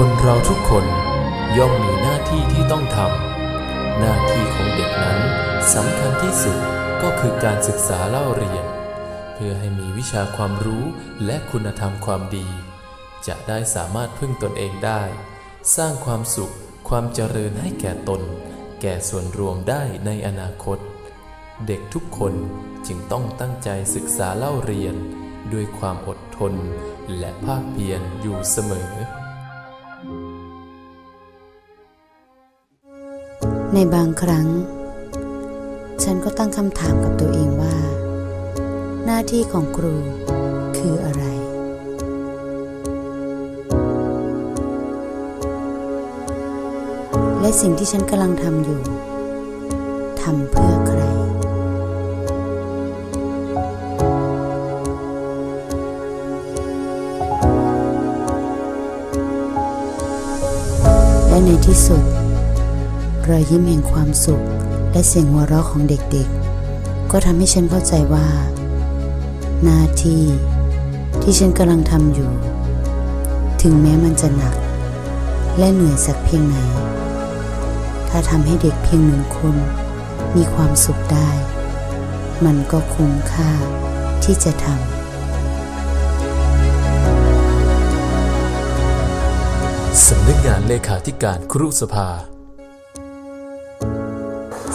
คนเราทุกคนย่อมมีหน้าที่ที่ต้องทำหน้าที่ของเด็กนั้นสำคัญที่สุดก็คือการศึกษาเล่าเรียน เพื่อให้มีวิชาความรู้และคุณธรรมความดี จะได้สามารถพึ่งตนเองได้ สร้างความสุข ความเจริญให้แก่ตน แก่ส่วนรวมได้ในอนาคต เด็กทุกคนจึงต้องตั้งใจศึกษาเล่าเรียน ด้วยความอดทน และภาคเพียรอยู่เสมอ ในบางครั้ง ฉันก็ตั้งคำถามกับตัวเองว่า หน้าที่ของครูคืออะไร และสิ่งที่ฉันกำลังทำอยู่ทำเพื่อใคร และในที่สุด รอยยิ้มแห่งความสุข และเสียงหัวเราะของเด็กๆ ก็ทำให้ฉันเข้าใจว่า หน้าที่ที่ฉันกำลังทำอยู่ ถึงแม้มันจะหนัก และเหนื่อยสักเพียงไหน ถ้าทำให้เด็กเพียงหนึ่งคนมีความสุขได้ มันก็คุ้มค่าที่จะทำสำนักงานเลขาธิการครุสภา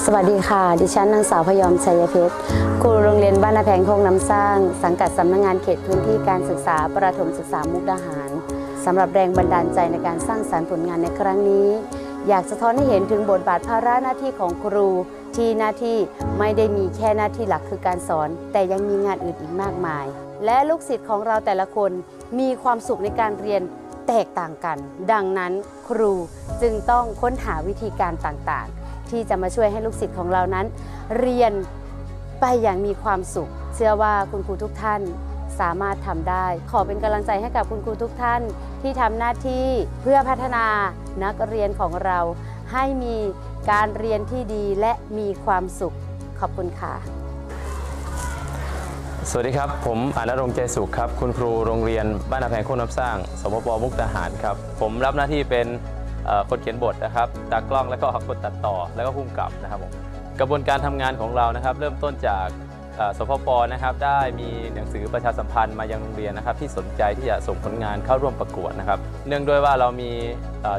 สวัสดีค่ะ ดิฉันนางสาวพยอมชัยเพชรครูโรงเรียนบ้านนาแพงโคงน้ำสร้าง สังกัดสำนักงานเขตพื้นที่การศึกษาประถมศึกษามุกดาหารสำหรับแรงบันดาลใจในการสร้างสารรค์ผลงานในครั้งนี้ อยากสะท้อนให้เห็นถึงบทบาทภาระหน้าที่ของครู ที่หน้าที่ไม่ได้มีแค่หน้าที่หลักคือการสอน แต่ยังมีงานอื่นอีกมากมาย และลูกศิษย์ของเราแต่ละคนมีความสุขในการเรียนแตกต่างกัน ดังนั้นครูจึงต้องค้นหาวิธีการต่างๆ ที่จะมาช่วยให้ลูกศิษย์ของเรานั้น เรียนไปอย่างมีความสุข เชื่อว่าคุณครูทุกท่านสามารถทำได้ ขอเป็นกำลังใจให้กับคุณครูทุกท่าน ที่ทำหน้าที่เพื่อพัฒนานักเรียนของเรา ให้มีการเรียนที่ดีและมีความสุข ขอบคุณค่ะ สวัสดีครับ ผมอานรงค์ใจสุขครับ คุณครูโรงเรียนบ้านนาแพงโคกน้ำสร้างสพปมุกดาหารครับ ผมรับหน้าที่เป็น คนเขียนบทนะครับตากล้องแล้วก็คนตัดต่อแล้วก็พุ่มกับนะครับผมกระบวนการทำงานของเรานะครับ เริ่มต้นจากสพปนะครับได้มีหนังสือประชาสัมพันธ์มายังโรงเรียนนะครับ ที่สนใจที่จะส่งผลงานเข้าร่วมประกวดนะครับ เนื่องด้วยว่าเรามี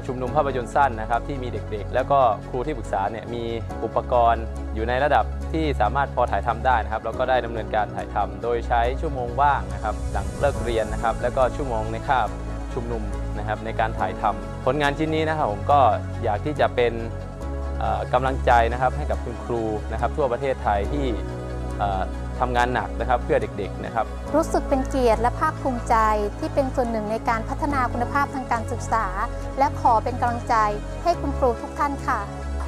ชุมนุมภาพยนตร์สั้นนะครับ ที่มีเด็กๆ แล้วก็ครูที่ปรึกษาเนี่ยมีอุปกรณ์อยู่ในระดับที่สามารถพอถ่ายทำได้นะครับเราก็ได้ดำเนินการถ่ายทำโดยใช้ชั่วโมงว่างนะครับหลังเลิกเรียนนะครับ แล้วก็ชั่วโมงในคาบชุมนุม นะครับในการถ่ายทำผลงานชิ้นนี้นะครับผมก็อยากที่จะเป็นเอ่อกำลังใจนะครับให้กับคุณครูนะครับทั่วประเทศไทยที่เอ่อทำงานหนักนะครับเพื่อเด็กๆนะครับ รู้สึกเป็นเกียรติและภาคภูมิใจที่เป็นส่วนหนึ่งในการพัฒนาคุณภาพทางการศึกษา และขอเป็นกำลังใจให้คุณครูทุกท่านค่ะ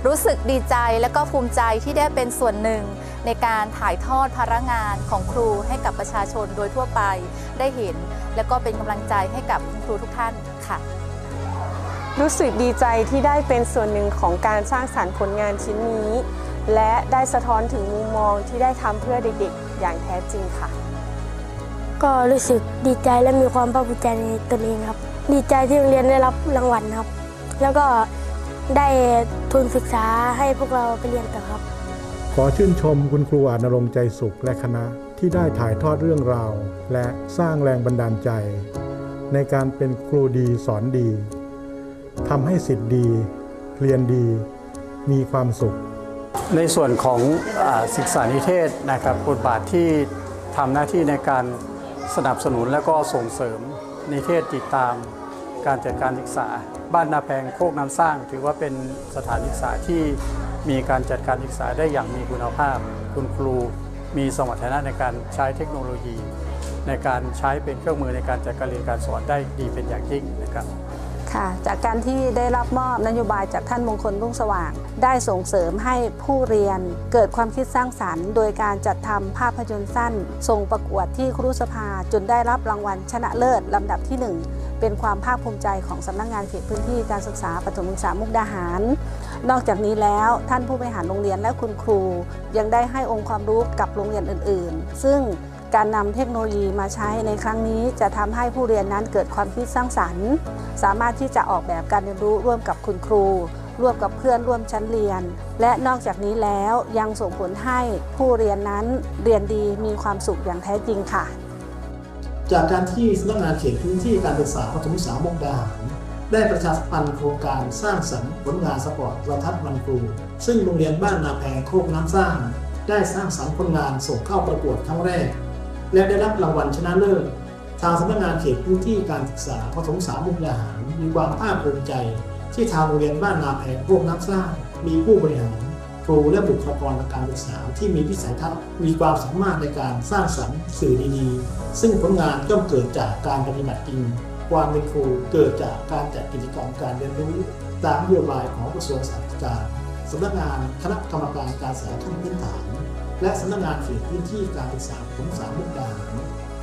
รู้สึกดีใจและก็ภูมิใจที่ได้เป็นส่วนหนึ่ง ในการถ่ายทอดภาระงานของครูให้กับประชาชนโดยทั่วไปได้เห็น และก็เป็นกำลังใจให้กับคุณครูทุกท่านค่ะ รู้สึกดีใจที่ได้เป็นส่วนหนึ่งของการสร้างสรรค์ผลงานชิ้นนี้ และได้สะท้อนถึงมุมมองที่ได้ทำเพื่อเด็กๆ อย่างแท้จริงค่ะ ก็รู้สึกดีใจและมีความภาคภูมิใจในตนเองครับ ดีใจที่โรงเรียนได้รับรางวัลครับ แล้วก็ได้ทุนศึกษาให้พวกเราไปเรียนต่อครับ ขอชื่นชมคุณครูอานรงใจสุขและคณะที่ได้ถ่ายทอดเรื่องราว และสร้างแรงบันดาลใจ ในการเป็นครูดีสอนดีทำให้สิทธิ์ดี เรียนดี มีความสุข ในส่วนของอศึกษานิเทศนะครับบทบาทที่ทำหน้าที่ในการสนับสนุนและก็ส่งเสริมนิเทศติดตามการจัดการศึกษา บ้านนาแพงโคกน้ำสร้าง ถือว่าเป็นสถานศึกษาที่ มีการจัดการศึกษาได้อย่างมีคุณภาพ คุณครูมีสมรรถนะในการใช้เทคโนโลยี ในการใช้เป็นเครื่องมือในการจัดการเรียนการสอนได้ดีเป็นอย่างยิ่งนะครับค่ะจากการที่ได้รับมอบนโยบายจากท่านมงคลรุ่งสว่าง ได้ส่งเสริมให้ผู้เรียนเกิดความคิดสร้างสรรค์ โดยการจัดทำภาพยนตร์สั้น ส่งประกวดที่ครุสภาจนได้รับรางวัลชนะเลิศลำดับที่ 1 เป็นความภาคภูมิใจของสำนักงานเขตพื้นที่การศึกษาปฐมศึกษามุกดาหาร นอกจากนี้แล้วท่านผู้บริหารโรงเรียนและคุณครู ยังได้ให้องค์ความรู้กับโรงเรียนอื่น ๆ ซึ่งการนำเทคโนโลยีมาใช้ในครั้งนี้ จะทำให้ผู้เรียนนั้นเกิดความคิดสร้างสรรค์ สามารถที่จะออกแบบการเรียนรู้ร่วมกับคุณครู ร่วมกับเพื่อนร่วมชั้นเรียน และนอกจากนี้แล้วยังส่งผลให้ผู้เรียนนั้นเรียนดีมีความสุขอย่างแท้จริงค่ะ จากการที่สำนักงานเขตพื้นที่การศึกษาปฐมศึกษามุกดาหาร ได้ประชาสัมพันธ์โครงการสร้างสรรค์ผลงานสปอร์ตเราทัศน์มันครู ซึ่งโรงเรียนบ้านนาแพงโคกน้ำสร้าง ได้สร้างสรรค์ผลงานส่งเข้าประกวดครั้งแรก และได้รับรางวัลชนะเลิศ ทางสำนักงานเขตพื้นที่การศึกษาปฐมศึกษามุกดาหารมีความภาคภูมิใจ ที่ทางโรงเรียนบ้านนาแพงโคกน้ำสร้าง มีผู้บริหารครูและบุคลากรทางการศึกษาที่มีวิสัยทัศน์มีความสามารถในการสร้างสรรค์สื่อดีๆ ซึ่งผลงานย่อมเกิดจากการปฏิบัติจริง ความเป็นครูเกิดจากการจัดกิจกรรมการเรียนรู้ ตามนโยบายของกระทรวงศึกษาธิการสำนักงานคณะกรรมการการศึกษาขั้นพื้นฐาน และสำนักงานเขตพื้นที่การศึกษาของสามมุกดาหาร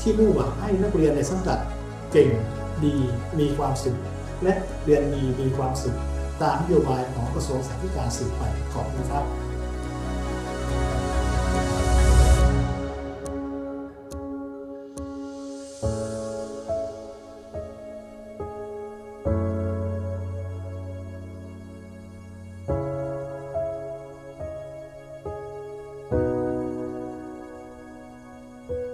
ที่มุ่งหวังให้นักเรียนในสังกัดเก่งดีมีความสุข และเรียนดีมีความสุข ตามนโยบายของกระทรวงศึกษาธิการสืบไปขอบคุณครับ